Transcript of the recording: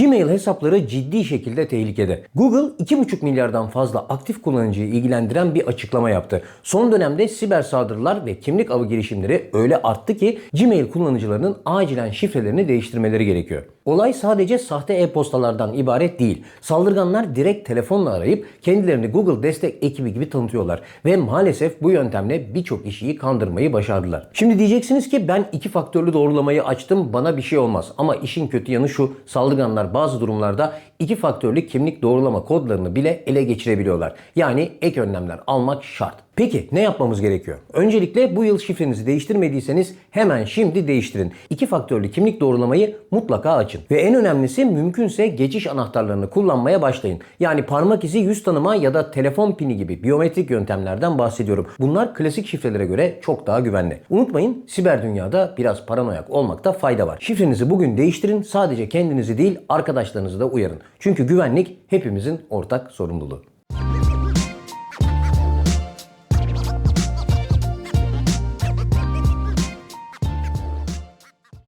Gmail hesapları ciddi şekilde tehlikede. Google 2,5 milyardan fazla aktif kullanıcıyı ilgilendiren bir açıklama yaptı. Son dönemde siber saldırılar ve kimlik avı girişimleri öyle arttı ki Gmail kullanıcılarının acilen şifrelerini değiştirmeleri gerekiyor. Olay sadece sahte e-postalardan ibaret değil. Saldırganlar direkt telefonla arayıp kendilerini Google destek ekibi gibi tanıtıyorlar ve maalesef bu yöntemle birçok kişiyi kandırmayı başardılar. Şimdi diyeceksiniz ki ben iki faktörlü doğrulamayı açtım bana bir şey olmaz. Ama işin kötü yanı şu saldırganlar bazı durumlarda iki faktörlü kimlik doğrulama kodlarını bile ele geçirebiliyorlar. Yani ek önlemler almak şart. Peki ne yapmamız gerekiyor? Öncelikle bu yıl şifrenizi değiştirmediyseniz hemen şimdi değiştirin. İki faktörlü kimlik doğrulamayı mutlaka açın. Ve en önemlisi mümkünse geçiş anahtarlarını kullanmaya başlayın. Yani parmak izi, yüz tanıma ya da telefon pini gibi biyometrik yöntemlerden bahsediyorum. Bunlar klasik şifrelere göre çok daha güvenli. Unutmayın siber dünyada biraz paranoyak olmakta fayda var. Şifrenizi bugün değiştirin. Sadece kendinizi değil arkadaşlarınızı da uyarın. Çünkü güvenlik hepimizin ortak sorumluluğu.